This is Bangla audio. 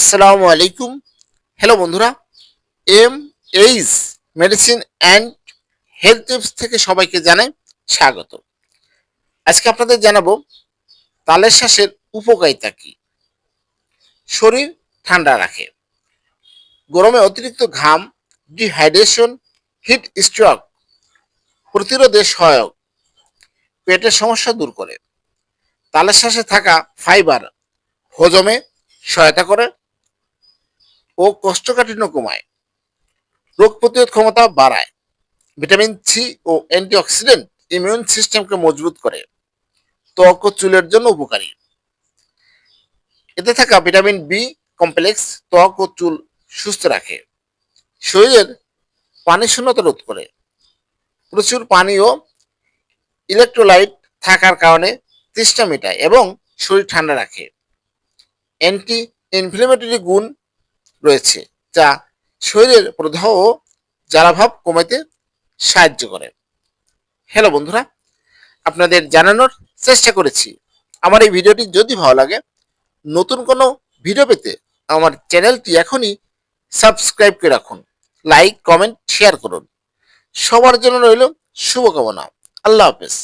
আসসালামু আলাইকুম। হ্যালো বন্ধুরা M H medicine and health tips থেকে সবাইকে জানাই স্বাগত। আজকে আপনাদের জানাব, তালের শ্বাসের উপকারিতা কী? শরীর ঠান্ডা রাখে, গরমে অতিরিক্ত ঘাম ডিহাইড্রেশন হিট স্ট্রোক প্রতিরোধে সহায়ক, পেটের সমস্যা দূর করে। তালের শ্বাসে থাকা ফাইবার হজমে সহায়তা করে ও কষ্টকাঠিন্য কমায়। রোগ প্রতিরোধ ক্ষমতা বাড়ায়। ভিটামিন সি ও অ্যান্টিঅক্সিডেন্ট ইমিউন সিস্টেমকে মজবুত করে। ত্বক ও চুলের জন্য উপকারী। এতে থাকা ভিটামিন বি কমপ্লেক্স ত্বক ও চুল সুস্থ রাখে। শরীরের পানি শূন্যতা রোধ করে। প্রচুর পানি ও ইলেকট্রোলাইট থাকার কারণে তৃষ্ণা মেটায় এবং শরীর ঠান্ডা রাখে। অ্যান্টি ইনফ্লেমেটরি গুণ রয়েছে, যা শরীরের প্রদাহ ও জ্বালাভাব কমাতে সাহায্য করে। হ্যালো বন্ধুরা, আপনাদের জানানোর চেষ্টা করেছি। আমার এই ভিডিওটি যদি ভালো লাগে, নতুন কোনো ভিডিও পেতে আমার চ্যানেলটি এখনই সাবস্ক্রাইব করে রাখুন। লাইক কমেন্ট শেয়ার করুন। সবার জন্য রইল শুভকামনা। আল্লাহ হাফেজ।